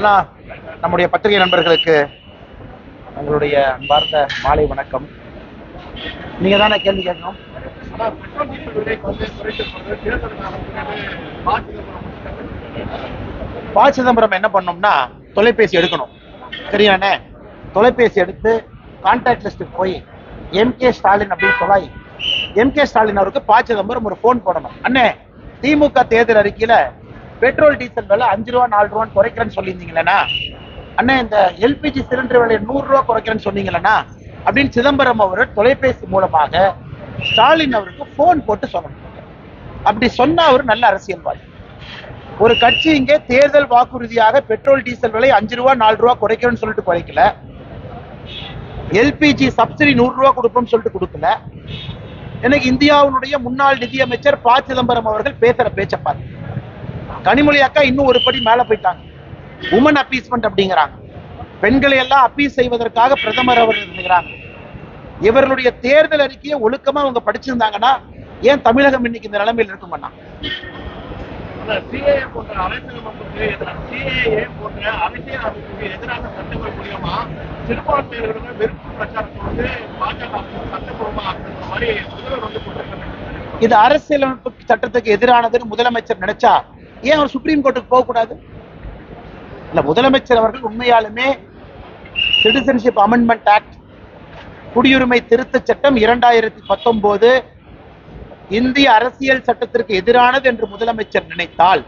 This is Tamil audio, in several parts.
அண்ணா நம்முடைய பத்திரிகை நண்பர்களுக்கு உங்களுடைய அன்பார்ந்த மாலை வணக்கம். நீங்க தானே கேள்வி கேட்கணும்? ஆனா ப சிதம்பரம் என்ன பண்ணோம்னா தொலைபேசி எடுக்கணும். சரியானே? தொலைபேசி எடுத்து கான்டாக்ட் லிஸ்ட்டுக்கு போய் எம்கே ஸ்டாலின் அப்படின்னு சொல்லாய். எம்கே ஸ்டாலின் அவருக்கு ப சிதம்பரம் ஒரு ஃபோன் போடணும். அண்ணே திமுக தேர்தல் அறிக்கையில பெட்ரோல் டீசல் விலை அஞ்சு ரூபா நாலு ரூபான்னு குறைக்கிறேன்னு சொல்லியிருந்தீங்களேண்ணா. அண்ணா இந்த எல்பிஜி சிலிண்டர் விலையை நூறு ரூபா குறைக்கிறேன்னு சொன்னீங்களேண்ணா. அப்படின்னு சிதம்பரம் அவர் தொலைபேசி மூலமாக ஸ்டாலின் அவருக்கு ஃபோன் போட்டு சொல்லணும். அப்படி சொன்னா அவர் நல்ல அரசியல்வாதி. ஒரு கட்சி இங்கே தேர்தல் வாக்குறுதியாக பெட்ரோல் டீசல் விலை அஞ்சு ரூபா நாலு ரூபா குறைக்கணும்னு சொல்லிட்டு குறைக்கல. எல்பிஜி சப்சிடி நூறு ரூபா கொடுப்போம்னு சொல்லிட்டு கொடுக்கல. எனக்கு இந்தியாவினுடைய முன்னாள் நிதியமைச்சர் ப சிதம்பரம் அவர்கள் பேசுற பேச்ச பாரு கனிமொழி அக்கா இன்னும் ஒரு படி மேல போயிட்டாங்க. உமன் அப்பீஸ்மெண்ட் அப்படிங்கிறாங்க. பெண்களை எல்லாம் அப்பீஸ் செய்வதற்காக பிரதமர் அவர்கள் இருக்கிறாங்க இவர்களுடைய தேர்தல் அறிக்கையை ஒழுக்கமா அவங்க படிச்சிருந்தாங்கன்னா ஏன் தமிழகம் இன்னைக்கு இந்த நிலைமையில் இருக்குமண்ணா இது அரசியலமைப்பு சட்டத்துக்கு எதிரானதுன்னு முதலமைச்சர் நினைச்சா ஏன் அவர் சுப்ரீம் கோர்ட்டுக்கு போக கூடாது இல்ல முதலமைச்சர் அவர்கள் உண்மையாலுமே சிட்டிசன்ஷிப் அமெண்ட்மெண்ட் ஆக்ட் குடியுரிமை திருத்த சட்டம் இரண்டாயிரத்தி பத்தொன்பது இந்திய அரசியல் சட்டத்திற்கு எதிரானது என்று முதலமைச்சர் நினைத்தால்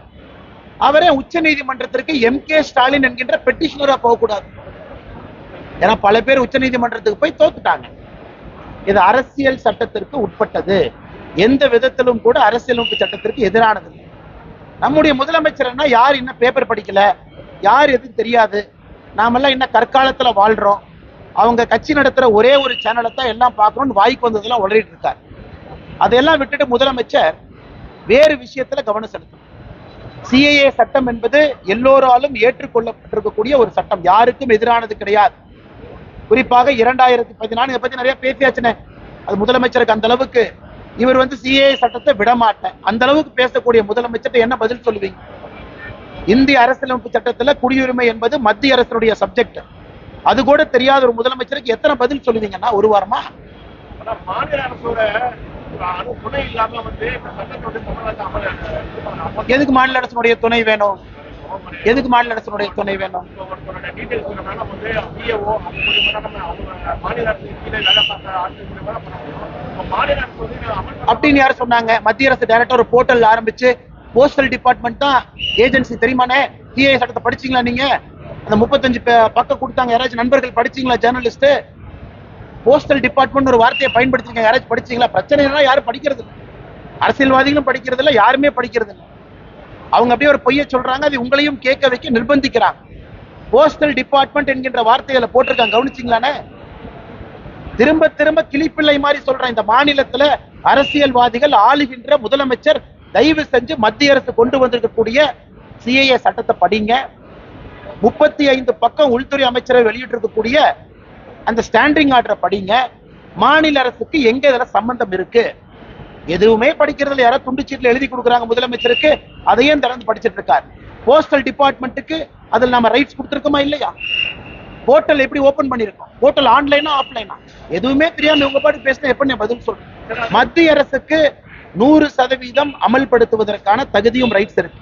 அவரே உச்ச நீதிமன்றத்திற்கு எம் கே ஸ்டாலின் என்கின்ற பெட்டிஷனரா போகக்கூடாது. ஏன்னா பல பேர் உச்ச நீதிமன்றத்துக்கு போய் தோத்துட்டாங்க. இது அரசியல் சட்டத்திற்கு உட்பட்டது. எந்த விதத்திலும் கூட அரசியலமைப்பு சட்டத்திற்கு எதிரானது. நம்முடைய முதலமைச்சர்னா யார் இன்னும் பேப்பர் படிக்கல? யார் எதுவும் தெரியாது. நாமெல்லாம் இன்னும் கற்காலத்துல வாழ்றோம். அவங்க கட்சி நடத்துற ஒரே ஒரு சேனலை தான் எல்லாம் பார்க்கணும்னு வாய்க்கு வந்ததெல்லாம் உளறிட்டு இருக்கார். அதையெல்லாம் விட்டுட்டு முதலமைச்சர் வேறு விஷயத்துல கவனம் செலுத்தணும். சிஏஏ சட்டம் என்பது எல்லோராலும் ஏற்றுக்கொள்ளப்பட்டிருக்கக்கூடிய ஒரு சட்டம். யாருக்கும் எதிரானது கிடையாது. குறிப்பாக இரண்டாயிரத்தி பதினாலு இதை பத்தி நிறைய பேசியாச்சுனே. அது முதலமைச்சருக்கு அந்த அளவுக்கு இவர் வந்து சிஏ சட்டத்தை விட மாட்டேன் அந்த அளவுக்கு பேசக்கூடிய முதலமைச்சர்கிட்ட என்ன பதில் சொல்லுவீங்க? இந்திய அரசியலமைப்பு சட்டத்துல குடியுரிமை என்பது மத்திய அரசினுடைய சப்ஜெக்ட் அது கூட தெரியாத ஒரு முதலமைச்சருக்கு எத்தனை பதில் சொல்லுவீங்கன்னா ஒரு வாரமா? மாநில அரசோட துணை இல்லாம வந்து. எதுக்கு மாநில அரசினுடைய துணை வேணும்? எதுக்கு மாநில அரசினுடைய துணை வேணும்? அப்படின்னு யார் சொன்னாங்க? மத்திய அரசு டைரக்டா ஒரு போர்ட்டல் ஆரம்பிச்சு போஸ்டல் டிபார்ட்மெண்ட் தான் ஏஜென்சி தெரியுமானே சிஏ சட்டத்தை படிச்சீங்களா நீங்க? அந்த முப்பத்தஞ்சு பக்கம் கொடுத்தாங்க. யாராச்சும் நண்பர்கள் படிச்சீங்களா ஜேர்னலிஸ்ட் போஸ்டல் டிபார்ட்மெண்ட் ஒரு வார்த்தையை பயன்படுத்திருக்காங்க. யாராச்சும் படிச்சீங்களா? பிரச்சனை யாரும் படிக்கிறது அரசியல்வாதிகளும் படிக்கிறது இல்ல யாருமே படிக்கிறது இல்லை அவங்க அப்படியே ஒரு பொய்யை சொல்றாங்க அது உங்களையும் கேட்க வைக்க நிர்பந்திக்கிறாங்க. போஸ்டல் டிபார்ட்மெண்ட் என்கின்ற வார்த்தைகளை போட்டிருக்காங்க கவனிச்சிங்களானே? திரும்ப திரும்ப கிளிப்பிள்ளை மாதிரி சொல்றேன் இந்த மாநிலத்துல அரசியல்வாதிகள் ஆளுகின்ற முதலமைச்சர் தயவு செஞ்சு மத்திய அரசு கொண்டு வந்திருக்கக்கூடிய சிஏஏ சட்டத்தை படிங்க. முப்பத்தி ஐந்து பக்கம் உள்துறை அமைச்சரை வெளியிட்டிருக்கக்கூடிய அந்த ஸ்டாண்டிங் ஆர்டரை படிங்க. மாநில அரசுக்கு எங்க இதுல சம்பந்தம் இருக்கு? எதுவுமே படிக்கிறதுல யாராவது துண்டுச்சீட்டில் எழுதி கொடுக்குறாங்க முதலமைச்சருக்கு அதையும் திறந்து படிச்சிட்டு இருக்காரு. போஸ்டல் டிபார்ட்மெண்ட்டுக்கு அதில் நம்ம ரைட்ஸ் கொடுத்துருக்கோமா இல்லையா? போர்ட்டல் எப்படி ஓபன் பண்ணிருக்கோம் போர்ட்டல் ஆன்லைனா ஆஃப்லைனா எதுவுமே தெரியாம உங்க பாட்டு பேசினா எப்படி நான் பதில் சொல்றேன் மத்திய அரசுக்கு நூறு சதவீதம் அமல்படுத்துவதற்கான தகுதியும் ரைட்ஸ் இருக்கு.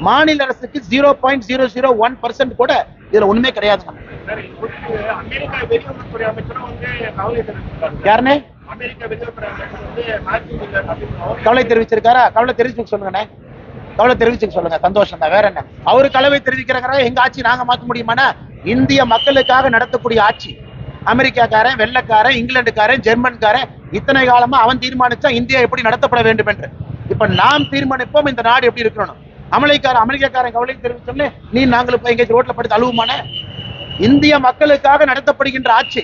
மாநில அரசுக்கு zero point zero zero one percent கூட இதுல ஒண்ணுமே கிடையாதுங்க தெரிவிச்சிருக்காரு. யாருனே? கவலை தெரிவிச்சிருக்காரா? கவலை தெரிவிச்சு சொல்லுங்கண்ணே. கவலை தெரிவிச்சுக்க சொல்லுங்க. சந்தோஷம் தான். வேற என்ன? அவரு கலவை தெரிவிக்கிறாங்க எங்க ஆட்சி நாங்க மாத்த முடியுமானா இந்திய மக்களுக்காக நடத்தக்கூடிய ஆட்சி. அமெரிக்காக்காரன் வெள்ளக்காரன் இங்கிலாந்துக்காரன் ஜெர்மன்காரன் இத்தனை காலமா அவன் தீர்மானிச்சா இந்தியா எப்படி நடத்தப்பட வேண்டும் என்று இப்ப நாம் தீர்மானிப்போம் இந்த நாடு எப்படி இருக்கணும் அமெரிக்காரன் அமெரிக்காக்காரன் கவலை தெரிவித்தோம்னே நீ நாங்களும் போய் எங்கேயாச்சும் ரோட்ல படுத்து அழுவுமான இந்திய மக்களுக்காக நடத்தப்படுகின்ற ஆட்சி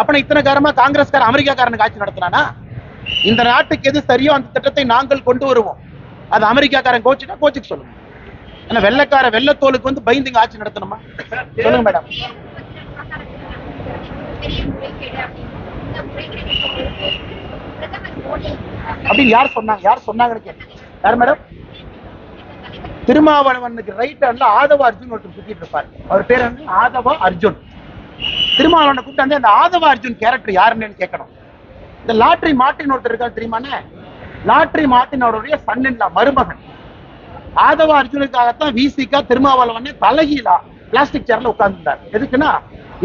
அப்ப இத்தனை காரமா காங்கிரஸ்காரன் அமெரிக்காக்காரனுக்கு ஆட்சி நடத்தினானா இந்த நாட்டுக்கு எது சரியோ அந்த திட்டத்தை நாங்கள் கொண்டு வருவோம். அது அமெரிக்காக்காரன் கோச்சுனா கோச்சுக்கு சொல்லுங்க. ஏன்னா வெள்ளக்கார வெள்ளத்தோலுக்கு வந்து பயந்துங்க ஆட்சி நடத்தணுமா? சொல்லுங்க மேடம். அப்படின்னு யார் சொன்னாங்க? யார் சொன்னாங்கன்னு கேட்டேன். யார் மேடம்? திருமாவளவனுக்கு ரைட் ஹேண்ட்ல ஆதவ அர்ஜுன் ஒருத்தர் சுத்திட்டு இருப்பார். அவர் பேர் வந்து ஆதவ அர்ஜுன். திருமாவளவனை கூப்பிட்டு வந்து அந்த ஆதவ அர்ஜுன் கேரக்டர் யாருன்னு கேட்கணும். இந்த லாட்ரி மாட்டின் ஒருத்தர் இருக்காரு தெரியுமானே லாட்ரி மார்ட்டின் அவருடைய சன்னின்லா மருமகன். ஆதவ அர்ஜுனுக்காகத்தான் விசிகா திருமாவளவனே தலைகீழா பிளாஸ்டிக் சேர்ல உட்கார்ந்துருந்தார். எதுக்குன்னா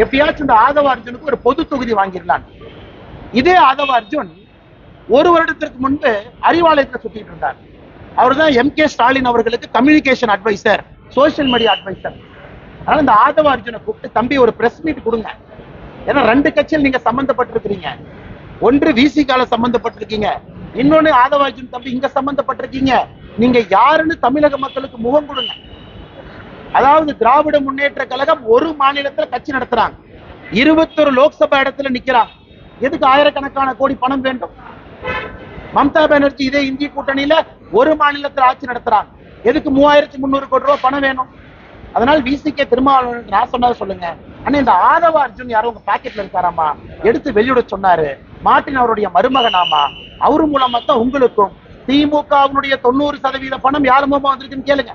எப்படியாச்சும் இந்த ஆதவ அர்ஜுனுக்கு ஒரு பொது தொகுதி வாங்கிடலாம் இதே ஆதவ அர்ஜுன் ஒரு வருடத்திற்கு முன்பு அறிவாலயத்துல சுத்திட்டு இருந்தார். அவர் தான் எம் கே ஸ்டாலின் அவர்களுக்கு communication advisor social media advisor அதனால இந்த ஆதவ அர்ஜுனை கூப்பிட்டு தம்பி ஒரு பிரஸ் மீட் கொடுங்க. ஏன்னா ரெண்டு கட்சியில் நீங்க சம்பந்தப்பட்டிருக்கிறீங்க. ஒன்று விசி கால சம்பந்தப்பட்டிருக்கீங்க. இன்னொன்னு ஆதவ அர்ஜுன் தம்பி இங்க சம்பந்தப்பட்டிருக்கீங்க. நீங்க யாருன்னு தமிழக மக்களுக்கு முகம் கொடுங்க. அதாவது திராவிட முன்னேற்ற கழகம் ஒரு மாநிலத்துல கட்சி நடத்துறாங்க. இருபத்தொரு லோக்சபா இடத்துல நிக்கிறாங்க. எதுக்கு ஆயிரக்கணக்கான கோடி பணம் வேண்டும்? மம்தா பானர்ஜி இதே இந்திய கூட்டணியில ஒரு மாநிலத்தில் ஆட்சி நடத்துறாங்க. எதுக்கு மூவாயிரத்தி முந்நூறு கோடி ரூபாய் பணம் வேணும்? அதனால விசிகே திருமாவளவன் நான் சொன்னதை சொல்லுங்க. ஆனா இந்த ஆதவ அர்ஜுன் யாரும் உங்க பாக்கெட்ல இருக்காராமா? எடுத்து வெளியிட சொன்னாரு. மார்ட்டின் அவருடைய மருமகனாமா? அவரு மூலமா தான் உங்களுக்கும் திமுகவினுடைய தொண்ணூறு சதவீத பணம் யார் மூலமா வந்திருக்குன்னு கேளுங்க.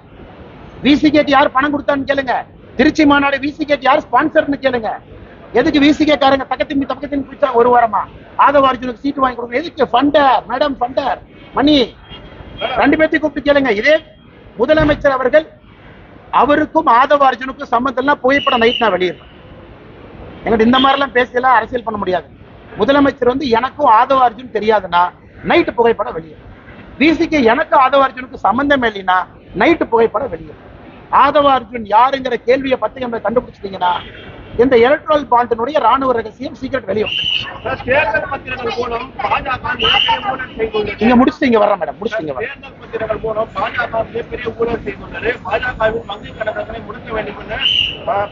விசிகேட் யார் பணம் கொடுத்தான்னு கேளுங்க. திருச்சி மாநாடு விசிகேட் யார் ஸ்பான்சர்னு கேளுங்க. எதுக்கு விசிகே காரங்க தக்கத்தின் தக்கத்தின் பிடிச்சா ஒரு வாரமா? ஆதவ அர்ஜுனுக்கு சீட்டு வாங்கி கொடுங்க. எதுக்கு? ஃபண்டர் மேடம் ஃபண்டர் மணி ரெண்டு பேர்த்தையும் கூப்பிட்டு கேளுங்க. இதே முதலமைச்சர் அவர்கள் அவருக்கும் ஆதவ அர்ஜுனுக்கும் சம்பந்தம்லாம் புகைப்படம் நைட் நான் வெளியிடுறேன். எங்கிட்ட இந்த மாதிரிலாம் பேசியெல்லாம் அரசியல் பண்ண முடியாது. முதலமைச்சர் வந்து எனக்கும் ஆதவ அர்ஜுன் தெரியாதுன்னா நைட்டு புகைப்படம் வெளியிடும் விசிக்கு எனக்கு ஆதவ அர்ஜுனுக்கு சம்பந்தம் இல்லைன்னா நைட்டு புகைப்படம் வெளியிடும் ஆதவ அர்ஜுன் யாருங்கிற கேள்வியை பத்தி நம்ம கண்டுபிடிச்சிட்டீங்கன்னா இந்த எலக்ட்ரல் பாண்டினுடைய ராணுவ ரகசியம் சீக்கிரம் வெளியே நீங்க முடிச்சுட்டு இங்க மேடம் முடிச்சுட்டு இங்க வர்றேன்.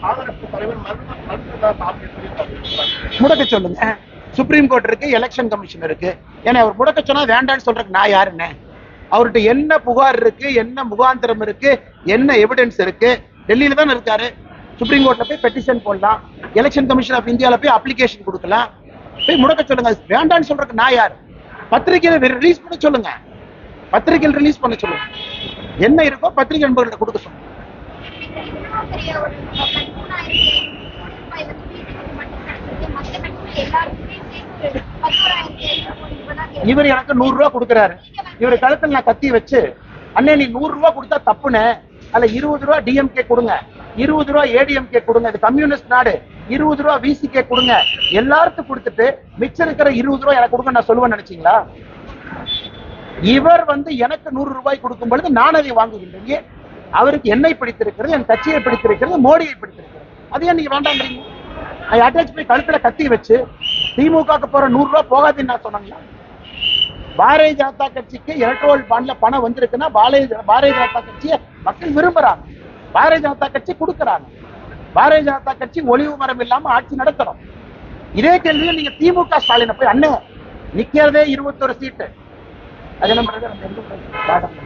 பாஜக முடக்க சொல்லுங்க. சுப்ரீம் கோர்ட் இருக்கு எலெக்ஷன் கமிஷன் இருக்கு. ஏன்னா அவர் முடக்க சொன்னா வேண்டாம்னு சொல்றதுக்கு நான் யாருன்னு அவர்கிட்ட என்ன புகார் இருக்கு என்ன முகாந்திரம் இருக்கு என்ன எவிடன்ஸ் இருக்கு டெல்லியில தானே இருக்காரு. சுப்ரீம் கோர்ட்ல போய் பெட்டிஷன் போடலாம். எலெக்ஷன் கமிஷன் ஆஃப் இந்தியாவில் போய் அப்ளிகேஷன் கொடுக்கலாம். போய் முடக்க சொல்லுங்க. வேண்டாம்னு சொல்றதுக்கு நான் யார்? பத்திரிகையில ரிலீஸ் பண்ண சொல்லுங்க. பத்திரிகையில் ரிலீஸ் பண்ண சொல்லுங்க. என்ன இருக்கோ பத்திரிகை நண்பர்கள்ட்ட கொடுக்க சொல்லுங்க. இவர் எனக்கு நூறு ரூபா கொடுக்குறாரு. இவர் கழுத்துல நான் கத்தி வச்சு அண்ணே நீ நூறு ரூபா கொடுத்தா தப்புன்னு அதுல இருபது ரூபா டிஎம்கே கொடுங்க. இருபது ரூபா ஏடிஎம்கே கொடுங்க இது கம்யூனிஸ்ட் நாடு. இருபது ரூபா விசிகே கொடுங்க. எல்லாருக்கும் கொடுத்துட்டு மிச்சம் இருக்கிற இருபது ரூபா எனக்கு கொடுங்க நான் சொல்லுவேன் நினைச்சீங்களா? இவர் வந்து எனக்கு நூறு ரூபாய் கொடுக்கும் பொழுது நான் அதை வாங்குகின்றேன். அவருக்கு என்னை பிடித்திருக்கிறது என் கட்சியை பிடித்திருக்கிறது மோடியை பிடித்திருக்கிறது. அது ஏன் நீங்க வேண்டாங்கிறீங்க? அட்டாச் போய் கழுத்துல கத்தி வச்சு திமுக போற நூறு ரூபாய் போகாதுன்னு நான் சொன்னாங்களா பாரதிய ஜனதா கட்சிக்கு எலக்ட்ரோல் பாண்ட்ல பணம் வந்திருக்குன்னா பாரதிய பாரதிய ஜனதா கட்சியை மக்கள் விரும்புறாங்க. பாரதிய ஜனதா கட்சி கொடுக்கறாங்க. பாரதிய ஜனதா கட்சி ஒளிவு மரம் இல்லாம ஆட்சி நடத்தணும். இதே கேள்வியில் நீங்க திமுக ஸ்டாலினை போய் அண்ணன் நிக்கிறதே இருபத்தொரு சீட்டு. அது என்ன நம்ம பார்டர்ல.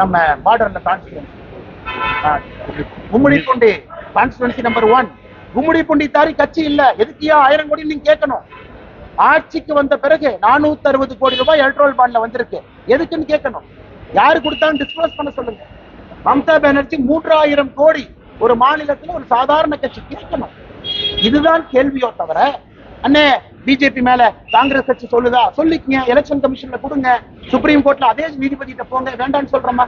நம்ம பார்டர்ல கான்ஸ்டுவன்சி நம்பர் ஒன் கும்மிடிப்பூண்டி தாரி கட்சி இல்ல. எதுக்கியா ஆயிரம் கோடி நீங்க கேட்கணும். ஆட்சிக்கு வந்த பிறகு நானூத்தி அறுபது கோடி ரூபாய் எலக்ட்ரோல் பாண்ட்ல வந்திருக்கு. எதுக்குன்னு கேட்கணும். யாரு கொடுத்தாலும் டிஸ்க்ளோஸ் பண்ண சொல்லுங்க. மம்தா பானர்ஜி மூன்றாயிரம் கோடி ஒரு மாநிலத்துல ஒரு சாதாரண கட்சி கேட்கணும் இதுதான் கேள்வியோ தவிர அண்ணே பிஜேபி மேல காங்கிரஸ் கட்சி சொல்லுதா? சொல்லிக்கங்க எலெக்ஷன் கமிஷன்ல கொடுங்க. சுப்ரீம் கோர்ட்ல அதே நீதிபதி கிட்ட போங்க. வேண்டாம்னு சொல்றோமா.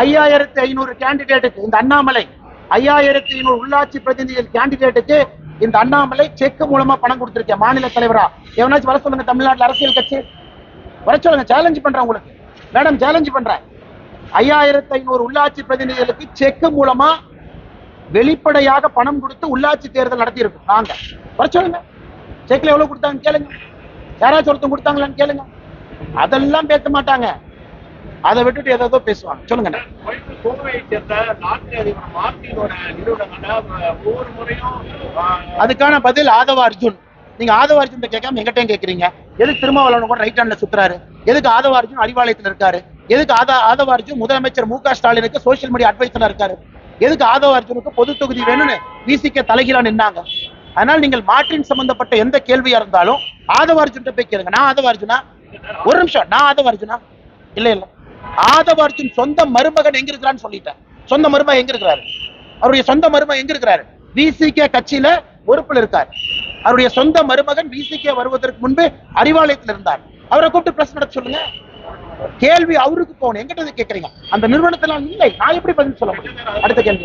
ஐயாயிரத்தி ஐநூறு கேண்டிடேட்டுக்கு இந்த அண்ணாமலை ஐயாயிரத்தி ஐநூறு உள்ளாட்சி பிரதிநிதிகள் கேண்டிடேட்டுக்கு இந்த அண்ணாமலை செக் மூலமா பணம் கொடுத்திருக்கேன் மாநில தலைவரா? எவனாச்சும் வர சொல்லுங்க தமிழ்நாட்டில் அரசியல் கட்சி. வர சொல்லுங்க சேலஞ்ச் பண்றேன் உங்களுக்கு. மேடம் சேலஞ்ச் பண்றேன். ஐயாயிரத்தி ஐநூறு உள்ளாட்சி பிரதிநிதிகளுக்கு செக் மூலமா வெளிப்படையாக பணம் கொடுத்து உள்ளாட்சி தேர்தல் நடத்தியிருக்கோம் நாங்க வர சொல்லுங்க. செக்ல எவ்வளவு கொடுத்தாங்க கேளுங்க. யாராச்சும் ஒருத்தன் கொடுத்தாங்களான்னு கேளுங்க. அதெல்லாம் பேச மாட்டாங்க. அதை விட்டுட்டு ஏதோ பேசுவாங்க. சொல்லுங்க அதுக்கான பதில் ஆதவ அர்ஜுன். நீங்க ஆதவ அர்ஜுன் கேட்காம எங்கிட்டையும் கேக்குறீங்க. எதுக்கு திருமாவளவன் கூட ரைட் ஹேண்ட்ல சுத்துறாரு? எதுக்கு ஆதவ அர்ஜுன் அறிவாலயத்துல இருக்காரு? எதுக்கு ஆதா ஆதவ அர்ஜுன் முதலமைச்சர் மு க ஸ்டாலினுக்கு சோசியல் மீடியா அட்வைசரா இருக்காரு? எதுக்கு ஆதவ அர்ஜுனுக்கு பொது தொகுதி வேணும்னு விசிக்க தலைகீழா நின்னாங்க? அதனால் நீங்கள் மாற்றின் சம்பந்தப்பட்ட எந்த கேள்வியா இருந்தாலும் ஆதவ அர்ஜுன்ட்ட போய் கேளுங்க. நான் ஆதவ அர்ஜுனா? ஒரு நிமிஷம். நான் ஆதவ அர்ஜுனா? இல்ல இல்ல. ஆதவார்த்தின் சொந்த மருமகன் எங்க இருக்கிறான்னு சொல்லிட்டேன். சொந்த மருமகன் எங்க இருக்கிறாரு அவருடைய சொந்த மருமகன் எங்க இருக்கிறாரு விசிகே கட்சியில பொறுப்புல இருக்கார். அவருடைய சொந்த மருமகன் விசிகே வருவதற்கு முன்பு அறிவாலயத்தில் இருந்தார். அவரை கூப்பிட்டு பிரஸ் நடத்த சொல்லுங்க. கேள்வி அவருக்கு போகணும். எங்கிட்ட கேக்குறீங்க. அந்த நிறுவனத்தினால் இல்லை. நான் எப்படி பதில் சொல்ல முடியும்? அடுத்த கேள்வி.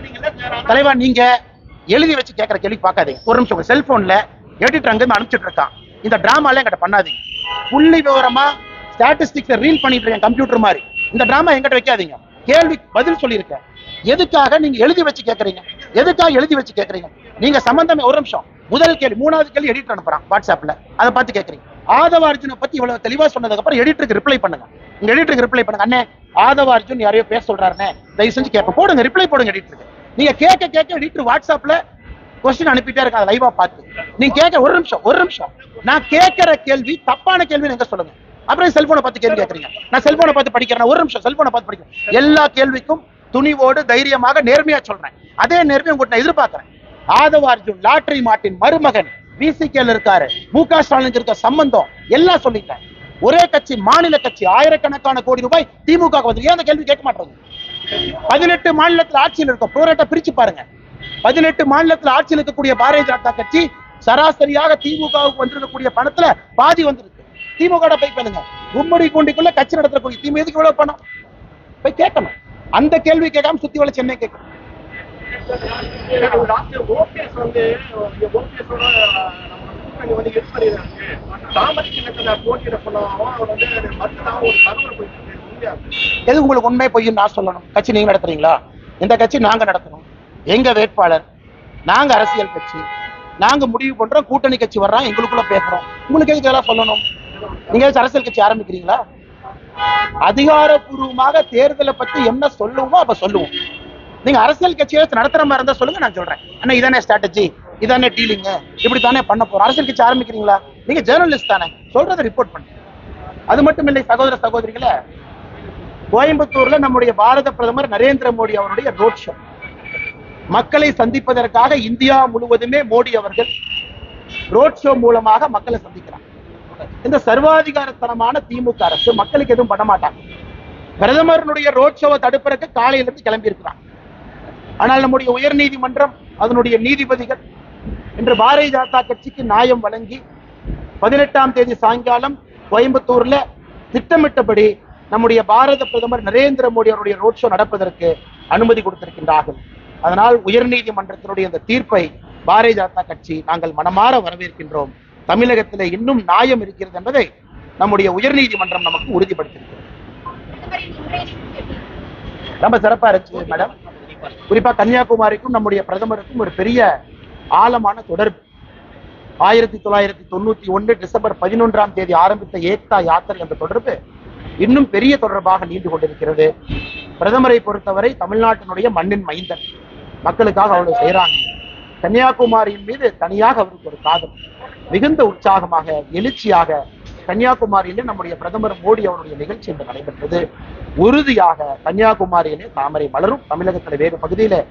நீங்க தலைவா நீங்க எழுதி வச்சு கேட்கற கேள்வி பார்க்காதீங்க. ஒரு நிமிஷம் செல்போன்ல எடிட்டர் அங்க இருந்து அனுப்பிச்சிட்டு இருக்கான். இந்த டிராமால எங்கிட்ட பண்ணாதீங்க. புள்ளி விவரமா ஸ்டாட்டிஸ்டிக்ஸ் ரீல் பண்ணிட்டு இருக்கேன் கம்ப்யூட்டர் மாதிரி. இந்த டிராமா எங்கிட்ட வைக்காதீங்க. கேள்வி பதில் சொல்லியிருக்கேன். எதுக்காக நீங்க எழுதி வச்சு கேட்கறீங்க எதுக்காக எழுதி வச்சு கேக்குறீங்க? நீங்க சம்பந்தமே ஒரு நிமிஷம். முதல் கேள்வி மூணாவது கேள்வி எடிட்டர் அனுப்புறான் வாட்ஸ்அப்ல. அதை பார்த்து கேக்குறீங்க. ஆதவ அர்ஜுனை பத்தி இவ்வளவு தெளிவா சொன்னதுக்கு அப்புறம் எடிட்டருக்கு ரிப்ளை பண்ணுங்க. உங்க எடிட்டருக்கு ரிப்ளை பண்ணுங்க. அண்ணே ஆதவ அர்ஜுன் யாரையோ பேச சொல்றாருண்ணே. தயவு செஞ்சு கேட்ப போடுங்க ரிப்ளை போடுங்க எடிட்டருக்கு நீங்க கேட்க கேட்க எடிட்டர் வாட்ஸ்அப்ல கொஸ்டின் அனுப்பிட்டே இருக்காங்க லைவா பார்த்து. நீங்க கேட்க ஒரு நிமிஷம் ஒரு நிமிஷம். நான் கேட்கிற கேள்வி தப்பான கேள்வி எங்க சொல்லுங்க? அப்புறம் செல்போனை பார்த்து கேள்வி கேட்கறீங்க? நான் செல்போனை பார்த்து படிக்கிறேன். ஒரு நிமிஷம் செல்போனை பார்த்து படிக்கிறேன். எல்லா கேள்விக்கும் துணிவோடு தைரியமாக நேர்மையா சொல்றேன். அதே நேர்மையை உங்கள்கிட்ட நான் எதிர்பார்க்கிறேன். ஆதவ அர்ஜுன் லாட்டரி மாட்டின் மருமகன் விசிகேல இருக்காரு மு க ஸ்டாலினுக்கு இருக்க சம்பந்தம் எல்லாம் சொல்லிட்டேன். ஒரே கட்சி மாநில கட்சி ஆயிரக்கணக்கான கோடி ரூபாய் திமுக வந்து ஏன் அந்த கேள்வி கேட்க மாட்டேங்க பதினெட்டு மாநிலத்தில் ஆட்சியில் இருக்கும். ப்ரோரேட்டை பிரிச்சு பாருங்க. பதினெட்டு மாநிலத்தில் ஆட்சியில் இருக்கக்கூடிய பாரதிய ஜனதா கட்சி சராசரியாக திமுகவுக்கு வந்திருக்கக்கூடிய பணத்துல பாதி வந்திருக்கு. திமுக போய் பண்ணுங்க கும்மடி கூண்டிக்குள்ள கட்சி நடத்தக்கூடிய திமுக எதுக்கு இவ்வளவு பணம்? போய் கேட்கணும். அந்த கேள்வி கேட்காம சுத்தி வள சென்னை கேட்கணும் எது உங்களுக்கு உண்மை பொய்யும் நான் சொல்லணும். கட்சி நீங்க நடத்துறீங்களா? இந்த கட்சி நாங்க நடத்தணும். எங்க வேட்பாளர்? நாங்க அரசியல் கட்சி. நாங்க முடிவு பண்றோம். கூட்டணி கட்சி வர்றாங்க. எங்களுக்குள்ள பேசுறோம். உங்களுக்கு எதுக்கு இதெல்லாம் சொல்லணும்? நீங்க அரசியல் கட்சி ஆரம்பிக்கிறீங்களா? அதிகாரப்பூர்வமாக தேர்தலை பத்தி என்ன சொல்லுவோமோ அப்ப சொல்லுவோம். நீங்க அரசியல் கட்சியை நடத்துற மாதிரி இருந்தா சொல்லுங்க நான் சொல்றேன். அண்ணா இதானே ஸ்ட்ராட்டஜி இதானே டீலிங்க இப்படி தானே பண்ண போறோம். அரசியல் கட்சி ஆரம்பிக்கிறீங்களா? நீங்க ஜேர்னலிஸ்ட் தானே. சொல்றதை ரிப்போர்ட் பண்ணுங்க. அது மட்டும் இல்லை சகோதர சகோதரிகளே கோயம்புத்தூர்ல நம்முடைய பாரத பிரதமர் நரேந்திர மோடி அவருடைய ரோட் ஷோ மக்களை சந்திப்பதற்காக இந்தியா முழுவதுமே மோடி அவர்கள் ரோட் ஷோ மூலமாக மக்களை சந்திக்கிறார். இந்த சர்வாதிகாரத்தனமான திமுக அரசு மக்களுக்கு எதுவும் பண்ண மாட்டாங்க. பிரதமருடைய ரோட் ஷோவை தடுப்பதற்கு காலையிலிருந்து கிளம்பி இருக்கிறான் ஆனால் நம்முடைய உயர் நீதிமன்றம் அதனுடைய நீதிபதிகள் இன்று பாரதிய ஜனதா கட்சிக்கு நியாயம் வழங்கி பதினெட்டாம் தேதி சாயங்காலம் கோயம்புத்தூர்ல திட்டமிட்டபடி நம்முடைய பாரத பிரதமர் நரேந்திர மோடி அவருடைய ரோட் ஷோ நடப்பதற்கு அனுமதி கொடுத்திருக்கின்றார்கள். அதனால் உயர்நீதிமன்றத்தினுடைய இந்த தீர்ப்பை பாரதிய ஜனதா கட்சி நாங்கள் மனமாற வரவேற்கின்றோம். தமிழகத்தில் இன்னும் நியாயம் இருக்கிறது என்பதை நம்முடைய உயர்நீதிமன்றம் நமக்கு உறுதிப்படுத்தியிருக்கிறது ரொம்ப சிறப்பா இருந்துச்சு மேடம் குறிப்பா கன்னியாகுமரிக்கும் நம்முடைய பிரதமருக்கும் ஒரு பெரிய ஆழமான தொடர்பு. ஆயிரத்தி தொள்ளாயிரத்தி தொண்ணூத்தி ஒன்று டிசம்பர் பதினொன்றாம் தேதி ஆரம்பித்த ஏக்தா யாத்திரை என்ற தொடர்பு இன்னும் பெரிய தொடர்பாக நீண்டு கொண்டிருக்கிறது. பிரதமரை பொறுத்தவரை தமிழ்நாட்டினுடைய மண்ணின் மைந்தன். மக்களுக்காக அவ்வளவு செய்யறாங்க கன்னியாகுமரியின் மீது தனியாக அவருக்கு ஒரு காதல். மிகுந்த உற்சாகமாக எழுச்சியாக கன்னியாகுமரியிலே நம்முடைய பிரதமர் மோடி அவருடைய நிகழ்ச்சி இன்று நடைபெற்றது. உறுதியாக கன்னியாகுமரியிலே தாமரை மலரும் தமிழகத்தில் வேறு பகுதியில